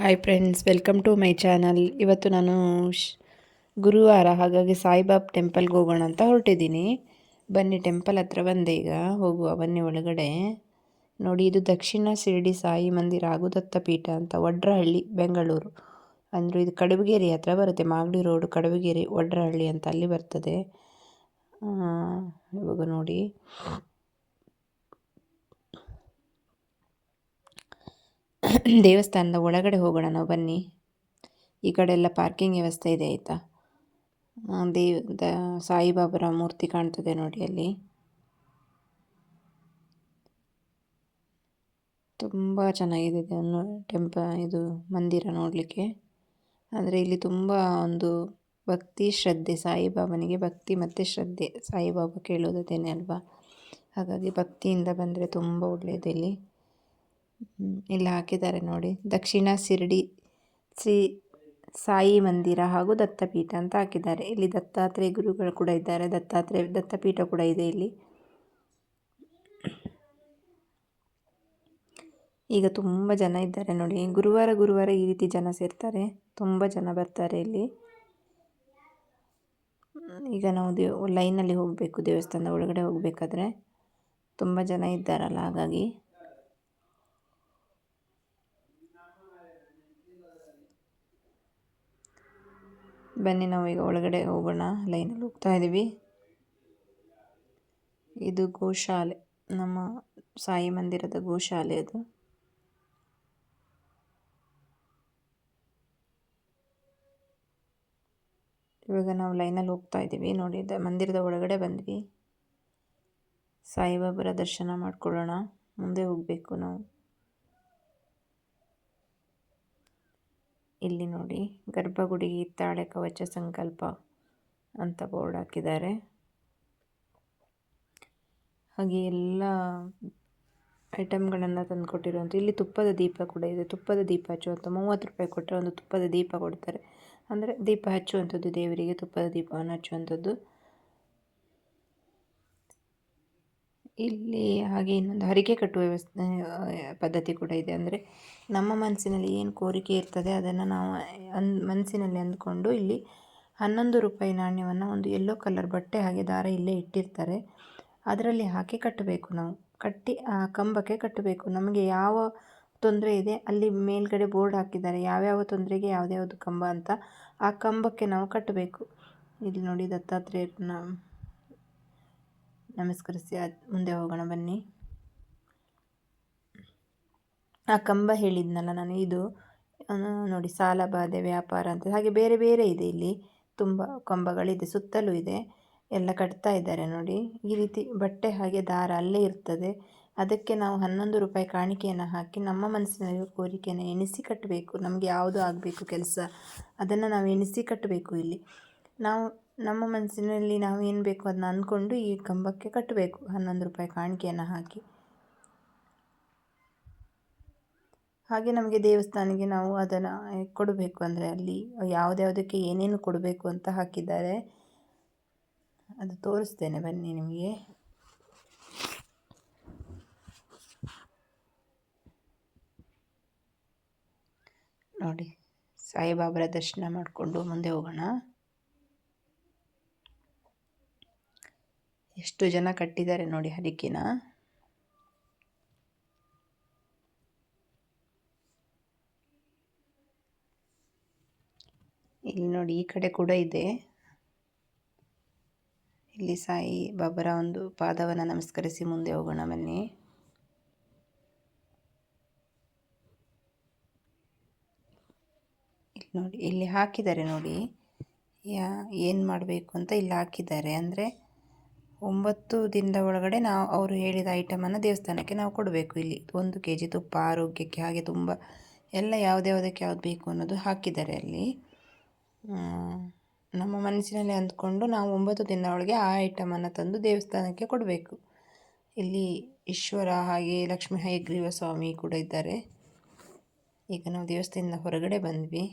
Hi friends welcome to my channel ಇವತ್ತು ನಾನು ಗುರುವಾರ ಹಾಗಾಗಿ ಸಾಯಿಬಾಬ್ ಟೆಂಪಲ್ಗೆ ಹೋಗೋಣ ಅಂತ ಹೊರಟಿದ್ದೀನಿ. ಬನ್ನಿ ಟೆಂಪಲ್ ಹತ್ರ ಬಂದೆ ಈಗ, ಹೋಗುವ, ಬನ್ನಿ ಒಳಗಡೆ. ನೋಡಿ, ಇದು ದಕ್ಷಿಣ ಶಿರಡಿ ಸಾಯಿ ಮಂದಿರ ಆಗುದತ್ತ ಪೀಠ ಅಂತ, ವಡ್ರಹಳ್ಳಿ, ಬೆಂಗಳೂರು. ಅಂದರೆ ಇದು ಕಡಬಗೇರಿ ಹತ್ರ ಬರುತ್ತೆ, ಮಾಗಡಿ ರೋಡ್, ಕಡಬಗೇರಿ, ವಡ್ರಹಳ್ಳಿ ಅಂತ ಅಲ್ಲಿ ಬರ್ತದೆ. ಇವಾಗ ನೋಡಿ. ದೇವಸ್ಥಾನದ ಒಳಗಡೆ ಹೋಗೋಣ ನಾವು ಬನ್ನಿ. ಈ ಕಡೆ ಎಲ್ಲ ಪಾರ್ಕಿಂಗ್ ವ್ಯವಸ್ಥೆ ಇದೆ ಆಯಿತಾ? ದೇವ್ ದ ಸಾಯಿಬಾಬರ ಮೂರ್ತಿ ಕಾಣ್ತದೆ ನೋಡಿ ಅಲ್ಲಿ. ತುಂಬ ಚೆನ್ನಾಗಿದೆ ಇದನ್ನು ಟೆಂಪ ಇದು ಮಂದಿರ ನೋಡಲಿಕ್ಕೆ. ಆದರೆ ಇಲ್ಲಿ ತುಂಬ ಒಂದು ಭಕ್ತಿ ಶ್ರದ್ಧೆ ಸಾಯಿಬಾಬನಿಗೆ ಭಕ್ತಿ ಮತ್ತು ಶ್ರದ್ಧೆ. ಸಾಯಿಬಾಬಾ ಕೇಳೋದೇನೆ ಅಲ್ವಾ? ಹಾಗಾಗಿ ಭಕ್ತಿಯಿಂದ ಬಂದರೆ ತುಂಬ ಒಳ್ಳೆಯದು ಇಲ್ಲಿ. ಹ್ಮ್, ಇಲ್ಲಿ ಹಾಕಿದ್ದಾರೆ ನೋಡಿ. ದಕ್ಷಿಣ ಶಿರಡಿ ಶ್ರೀ ಸಾಯಿ ಮಂದಿರ ಹಾಗೂ ದತ್ತಪೀಠ ಅಂತ ಹಾಕಿದ್ದಾರೆ. ಇಲ್ಲಿ ದತ್ತಾತ್ರೇಯ ಗುರುಗಳು ಕೂಡ ಇದ್ದಾರೆ. ದತ್ತಾತ್ರೇಯ ದತ್ತಪೀಠ ಕೂಡ ಇದೆ ಇಲ್ಲಿ. ಈಗ ತುಂಬ ಜನ ಇದ್ದಾರೆ ನೋಡಿ. ಗುರುವಾರ ಗುರುವಾರ ಈ ರೀತಿ ಜನ ಸೇರ್ತಾರೆ. ತುಂಬ ಜನ ಬರ್ತಾರೆ ಇಲ್ಲಿ. ಈಗ ನಾವು ದೇವ್ ಲೈನಲ್ಲಿ ಹೋಗಬೇಕು, ದೇವಸ್ಥಾನದ ಒಳಗಡೆ ಹೋಗಬೇಕಾದ್ರೆ. ತುಂಬ ಜನ ಇದ್ದಾರಲ್ಲ, ಹಾಗಾಗಿ. ಬನ್ನಿ, ನಾವು ಈಗ ಒಳಗಡೆ ಹೋಗೋಣ. ಲೈನಲ್ಲಿ ಹೋಗ್ತಾ ಇದ್ದೀವಿ ಇದು ಗೋಶಾಲೆ. ನಮ್ಮ ಸಾಯಿ ಮಂದಿರದ ಗೋಶಾಲೆ ಅದು. ಇವಾಗ ನಾವು ಲೈನಲ್ಲಿ ಹೋಗ್ತಾ ಇದ್ದೀವಿ ನೋಡಿ ಮಂದಿರದ ಒಳಗಡೆ ಬಂದ್ವಿ. ಸಾಯಿಬಾಬರ ದರ್ಶನ ಮಾಡ್ಕೊಳ್ಳೋಣ. ಮುಂದೆ ಹೋಗಬೇಕು ನಾವು. ಇಲ್ಲಿ ನೋಡಿ ಗರ್ಭಗುಡಿ ತಾಳೆ ಕವಚ ಸಂಕಲ್ಪ ಅಂತ ಬೋರ್ಡ್ ಹಾಕಿದ್ದಾರೆ. ಹಾಗೆ ಎಲ್ಲ ಐಟಮ್ಗಳನ್ನು ತಂದುಕೊಟ್ಟಿರುವಂಥ ಇಲ್ಲಿ ತುಪ್ಪದ ದೀಪ ಕೂಡ ಇದೆ. ತುಪ್ಪದ ದೀಪ ಹಚ್ಚುವಂಥ ಮೂವತ್ತು ರೂಪಾಯಿ ಕೊಟ್ಟರೆ ಒಂದು ತುಪ್ಪದ ದೀಪ ಕೊಡ್ತಾರೆ. ಅಂದರೆ ದೀಪ ಹಚ್ಚುವಂಥದ್ದು ದೇವರಿಗೆ, ತುಪ್ಪದ ದೀಪವನ್ನು ಹಚ್ಚುವಂಥದ್ದು. ಇಲ್ಲಿ ಹಾಗೆ ಇನ್ನೊಂದು ಹರಿಕೆ ಕಟ್ಟುವ ವ್ಯವಸ್ಥೆ ಪದ್ಧತಿ ಕೂಡ ಇದೆ. ಅಂದರೆ ನಮ್ಮ ಮನಸ್ಸಿನಲ್ಲಿ ಏನು ಕೋರಿಕೆ ಇರ್ತದೆ ಅದನ್ನು ನಾವು ಅನ್ ಮನಸ್ಸಿನಲ್ಲಿ ಅಂದ್ಕೊಂಡು ಇಲ್ಲಿ ಹನ್ನೊಂದು ರೂಪಾಯಿ ನಾಣ್ಯವನ್ನು ಒಂದು ಯೆಲ್ಲೋ ಕಲರ್ ಬಟ್ಟೆ ಹಾಗೆ ದಾರ ಇಲ್ಲೇ ಇಟ್ಟಿರ್ತಾರೆ. ಅದರಲ್ಲಿ ಹಾಕಿ ಕಟ್ಟಬೇಕು ನಾವು. ಕಟ್ಟಿ, ಆ, ಕಂಬಕ್ಕೆ ಕಟ್ಟಬೇಕು. ನಮಗೆ ಯಾವ ತೊಂದರೆ ಇದೆ ಅಲ್ಲಿ ಮೇಲ್ಗಡೆ ಬೋರ್ಡ್ ಹಾಕಿದ್ದಾರೆ. ಯಾವ್ಯಾವ ತೊಂದರೆಗೆ ಯಾವುದ್ಯಾವ್ದು ಕಂಬ ಅಂತ ಆ ಕಂಬಕ್ಕೆ ನಾವು ಕಟ್ಟಬೇಕು. ಇಲ್ಲಿ ನೋಡಿ ದತ್ತಾತ್ರೇಯರನ್ನ ನಮಸ್ಕರಿಸಿ ಮುಂದೆ ಹೋಗೋಣ, ಬನ್ನಿ. ಆ ಕಂಬ ಹೇಳಿದ್ನಲ್ಲ ನಾನು, ಇದು ನೋಡಿ, ಸಾಲ, ಬಾಧೆ, ವ್ಯಾಪಾರ ಅಂತ. ಹಾಗೆ ಬೇರೆ ಬೇರೆ ಇದೆ ಇಲ್ಲಿ. ತುಂಬ ಕಂಬಗಳಿದೆ, ಸುತ್ತಲೂ ಇದೆ. ಎಲ್ಲ ಕಟ್ತಾ ಇದ್ದಾರೆ, ನೋಡಿ. ಈ ರೀತಿ ಬಟ್ಟೆ ಹಾಗೆ ದಾರ ಅಲ್ಲೇ ಇರ್ತದೆ. ಅದಕ್ಕೆ ನಾವು ಹನ್ನೊಂದು ರೂಪಾಯಿ ಕಾಣಿಕೆಯನ್ನು ಹಾಕಿ ನಮ್ಮ ಮನಸ್ಸಿನಲ್ಲಿ ಕೋರಿಕೆಯನ್ನು ಎಣಿಸಿ ಕಟ್ಟಬೇಕು. ನಮಗೆ ಯಾವುದು ಆಗಬೇಕು ಕೆಲಸ, ಅದನ್ನು ನಾವು ಎಣಿಸಿ ಕಟ್ಟಬೇಕು ಇಲ್ಲಿ. ನಾವು ನಮ್ಮ ಮನಸ್ಸಿನಲ್ಲಿ ನಾವು ಏನು ಬೇಕು ಅದನ್ನ ಅಂದ್ಕೊಂಡು ಈ ಕಂಬಕ್ಕೆ ಕಟ್ಟಬೇಕು ಹನ್ನೊಂದು ರೂಪಾಯಿ ಕಾಣಿಕೆಯನ್ನು ಹಾಕಿ. ಹಾಗೆ ನಮಗೆ ದೇವಸ್ಥಾನಕ್ಕೆ ನಾವು ಅದನ್ನು ಕೊಡಬೇಕು ಅಂದರೆ ಅಲ್ಲಿ ಯಾವುದ್ಯಾವುದಕ್ಕೆ ಏನೇನು ಕೊಡಬೇಕು ಅಂತ ಹಾಕಿದ್ದಾರೆ. ಅದು ತೋರಿಸ್ತೇನೆ ಬನ್ನಿ ನಿಮಗೆ. ನೋಡಿ, ಸಾಯಿಬಾಬರ ದರ್ಶನ ಮಾಡಿಕೊಂಡು ಮುಂದೆ ಹೋಗೋಣ. ಎಷ್ಟು ಜನ ಕಟ್ಟಿದ್ದಾರೆ ನೋಡಿ ಹರಿಕೆನ. ಇಲ್ಲಿ ನೋಡಿ ಈ ಕಡೆ ಕೂಡ ಇದೆ. ಇಲ್ಲಿ ಸಾಯಿ ಬಾಬರ ಒಂದು ಪಾದವನ್ನು ನಮಸ್ಕರಿಸಿ ಮುಂದೆ ಹೋಗೋಣ ಬನ್ನಿ. ಇಲ್ಲಿ ನೋಡಿ, ಇಲ್ಲಿ ಹಾಕಿದ್ದಾರೆ ನೋಡಿ. ಯಾ, ಏನು ಮಾಡಬೇಕು ಅಂತ ಇಲ್ಲಿ ಹಾಕಿದ್ದಾರೆ. ಅಂದರೆ ಒಂಬತ್ತು ದಿನದ ಒಳಗಡೆ ನಾವು, ಅವರು ಹೇಳಿದ ಐಟಮನ್ನು ದೇವಸ್ಥಾನಕ್ಕೆ ನಾವು ಕೊಡಬೇಕು. ಇಲ್ಲಿ ಒಂದು ಕೆ ಜಿ ತುಪ್ಪ, ಆರೋಗ್ಯಕ್ಕೆ ಹಾಗೆ ತುಂಬ ಎಲ್ಲ ಯಾವುದ್ಯಾವುದಕ್ಕೆ ಯಾವ್ದು ಬೇಕು ಅನ್ನೋದು ಹಾಕಿದ್ದಾರೆ ಅಲ್ಲಿ. ನಮ್ಮ ಮನಸ್ಸಿನಲ್ಲಿ ಅಂದ್ಕೊಂಡು ನಾವು ಒಂಬತ್ತು ದಿನದ ಒಳಗೆ ಆ ಐಟಮನ್ನು ತಂದು ದೇವಸ್ಥಾನಕ್ಕೆ ಕೊಡಬೇಕು. ಇಲ್ಲಿ ಈಶ್ವರ ಹಾಗೆ ಲಕ್ಷ್ಮೀ ಹಯಗ್ರೀವ ಸ್ವಾಮಿ ಕೂಡ ಇದ್ದಾರೆ. ಈಗ ನಾವು ದೇವಸ್ಥಾನದಿಂದ ಹೊರಗಡೆ ಬಂದ್ವಿ.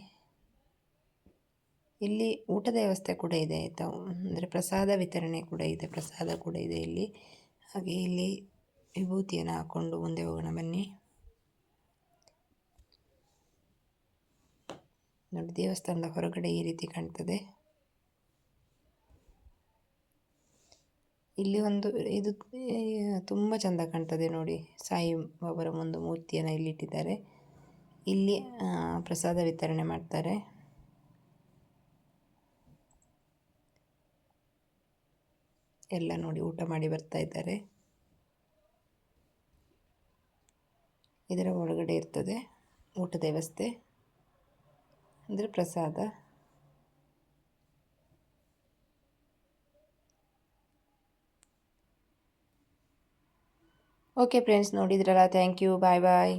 ಇಲ್ಲಿ ಊಟದ ವ್ಯವಸ್ಥೆ ಕೂಡ ಇದೆ. ಆಯಿತಾ ಅಂದರೆ ಪ್ರಸಾದ ವಿತರಣೆ ಕೂಡ ಇದೆ. ಪ್ರಸಾದ ಕೂಡ ಇದೆ ಇಲ್ಲಿ. ಹಾಗೆ ಇಲ್ಲಿ ವಿಭೂತಿಯನ್ನು ಹಾಕ್ಕೊಂಡು ಮುಂದೆ ಹೋಗೋಣ, ಬನ್ನಿ. ನೋಡಿ, ದೇವಸ್ಥಾನದ ಹೊರಗಡೆ ಈ ರೀತಿ ಕಾಣ್ತದೆ. ಇಲ್ಲಿ ಒಂದು, ಇದು ತುಂಬ ಚೆಂದ ಕಾಣ್ತದೆ ನೋಡಿ. ಸಾಯಿ ಬಾಬರ ಒಂದು ಮೂರ್ತಿಯನ್ನು ಇಲ್ಲಿಟ್ಟಿದ್ದಾರೆ ಇಲ್ಲಿ ಪ್ರಸಾದ ವಿತರಣೆ ಮಾಡ್ತಾರೆ. ಎಲ್ಲ ನೋಡಿ ಊಟ ಮಾಡಿ ಬರ್ತಾ ಇದ್ದಾರೆ. ಇದರ ಒಳಗಡೆ ಇರ್ತದೆ ಊಟದ ವ್ಯವಸ್ಥೆ. ಅಂದರೆ ಪ್ರಸಾದ. ಓಕೆ ಫ್ರೆಂಡ್ಸ್ ನೋಡಿದ್ರಲ್ಲ? Thank you bye bye